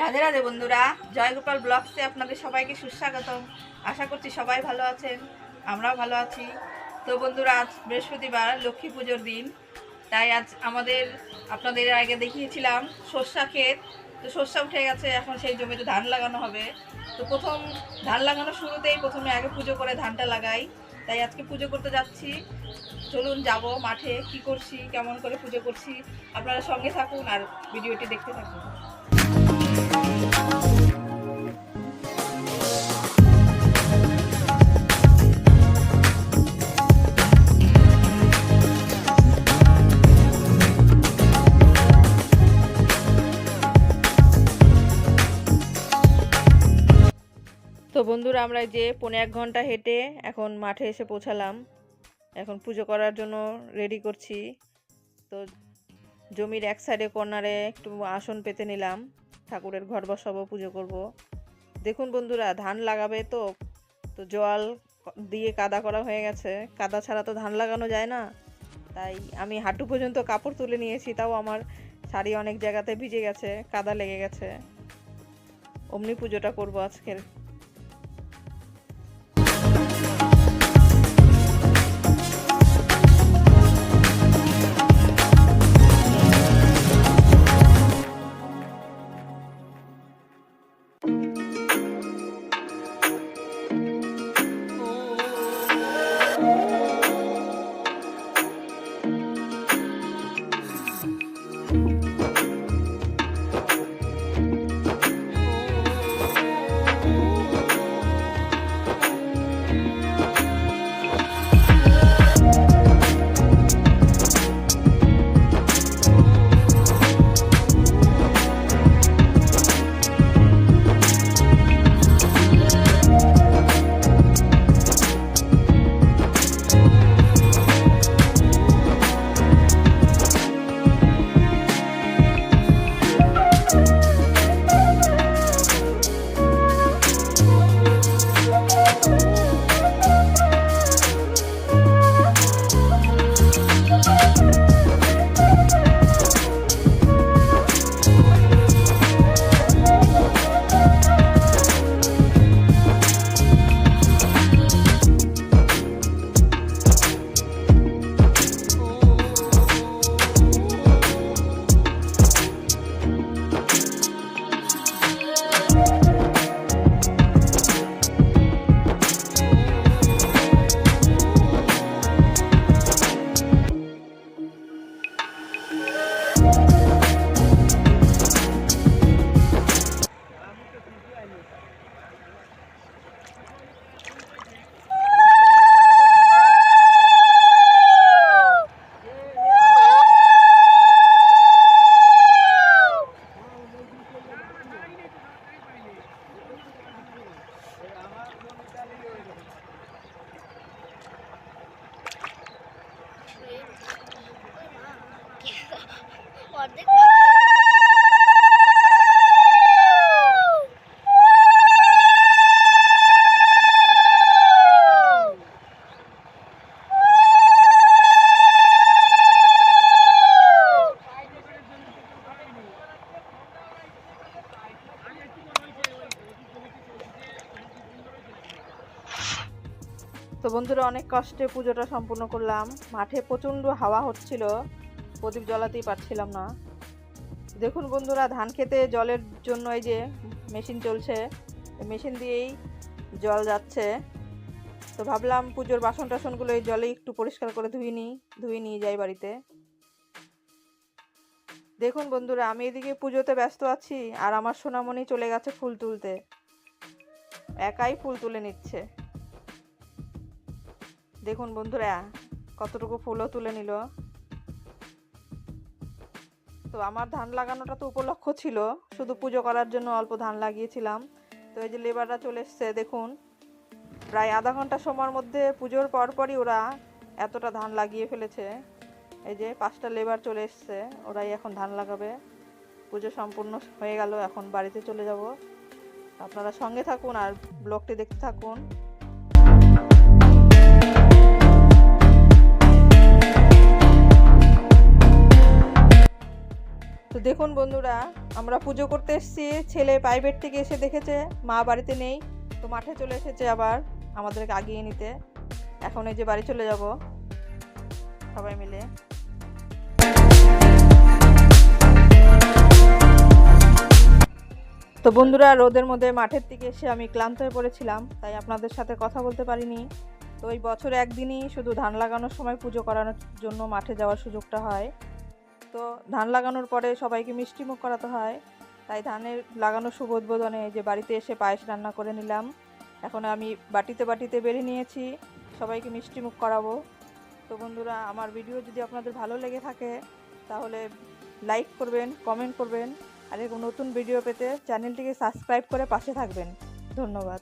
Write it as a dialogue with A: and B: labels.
A: রাধে রাধে বন্ধুরা, জয়গোপাল ব্লগসে আপনাদের সবাইকে সুস্বাগতম। আশা করছি সবাই ভালো আছেন, আমরাও ভালো আছি। তো বন্ধুরা, আজ বৃহস্পতিবার, লক্ষ্মী পুজোর দিন। তাই আজ আমাদের, আপনাদের আগে দেখিয়েছিলাম সর্ষা ক্ষেত। তো সর্ষা উঠে গেছে, এখন সেই জমিতে ধান লাগানো হবে। তো প্রথম ধান লাগানো শুরুতেই প্রথমে আগে পুজো করে ধানটা লাগাই। তাই আজকে পুজো করতে যাচ্ছি। চলুন যাব মাঠে, কি করছি, কেমন করে পুজো করছি, আপনারা সঙ্গে থাকুন আর ভিডিওটি দেখতে থাকুন। তো বন্ধুরা, আমরা যে পনেরো এক ঘণ্টা হেঁটে এখন মাঠে এসে পৌঁছালাম। এখন পুজো করার জন্য রেডি করছি। তো জমির এক সাইডে কর্নারে একটু আসন পেতে নিলাম। ঠাকুরের ঘর বসাবো, পুজো করব। দেখুন বন্ধুরা, ধান লাগাবে তো তো জল দিয়ে কাদা করা হয়ে গেছে। কাদা ছাড়া তো ধান লাগানো যায় না। তাই আমি হাঁটু পর্যন্ত কাপড় তুলে নিয়েছি, তাও আমার শাড়ি অনেক জায়গাতে ভিজে গেছে, কাদা লেগে গেছে। অমনি পুজোটা করব আজকের। তো বন্ধুরা অনেক কষ্টে পুজোটা সম্পূর্ণ করলাম। মাঠে প্রচণ্ড হাওয়া হচ্ছিল। প্রদীপ জ্বালাতেই পারছিলাম না। দেখুন বন্ধুরা, ধান খেতে জলের জন্য এই যে মেশিন চলছে মেশিন দিয়েই জল যাচ্ছে। তো ভাবলাম পুজোর বাসন টাসনগুলো এই জলে একটু পরিষ্কার করে ধুয়ে নিই, ধুয়ে নিয়ে যাই বাড়িতে। দেখুন বন্ধুরা, আমি এদিকে পুজোতে ব্যস্ত আছি, আর আমার সোনামণি চলে গেছে ফুল তুলতে। একাই ফুল তুলে নিচ্ছে। দেখুন বন্ধুরা, কতটুকু ফুলও তুলে নিল। তো আমার ধান লাগানোটা তো উপলক্ষ ছিল, শুধু পুজো করার জন্য অল্প ধান লাগিয়েছিলাম। তো এই যে লেবাররা চলে এসছে, দেখুন, প্রায় আধা ঘণ্টা সময়ের মধ্যে পুজোর পরপরই ওরা এতটা ধান লাগিয়ে ফেলেছে। এই যে পাঁচটা লেবার চলে এসছে, ওরাই এখন ধান লাগাবে। পুজো সম্পূর্ণ হয়ে গেল, এখন বাড়িতে চলে যাব। আপনারা সঙ্গে থাকুন আর ব্লগটি দেখতে থাকুন। তো দেখুন বন্ধুরা, আমরা পুজো করতে এসেছি, ছেলে প্রাইভেট থেকে এসে দেখেছে, মা বাড়িতে নেই, তো মাঠে চলে এসেছে আবার আমাদেরকে আগিয়ে নিতে। এখন এই যে বাড়ি চলে যাব, সবাই মিলে। তো বন্ধুরা, রোদের মধ্যে মাঠের দিকে এসে আমি ক্লান্ত হয়ে পড়েছিলাম, তাই আপনাদের সাথে কথা বলতে পারিনি। তো এই বছরে একদিনই শুধু ধান লাগানোর সময় পুজো করানোর জন্য মাঠে যাওয়ার সুযোগটা হয়। তো ধান লাগানোর পরে সবাইকে মিষ্টিমুখ করাতে হয়। তাই ধানের লাগানো শুভ উদ্বোধনে যে বাড়িতে এসে পায়েস রান্না করে নিলাম। এখন আমি বাটিতে বাটিতে বেড়ে নিয়েছি। সবাইকে মিষ্টিমুখ করাবো। তো বন্ধুরা, আমার ভিডিও যদি আপনাদের ভালো লেগে থাকে, তাহলে লাইক করবেন, কমেন্ট করবেন। আর এরকম নতুন ভিডিও পেতে চ্যানেলটিকে সাবস্ক্রাইব করে পাশে থাকবেন। ধন্যবাদ।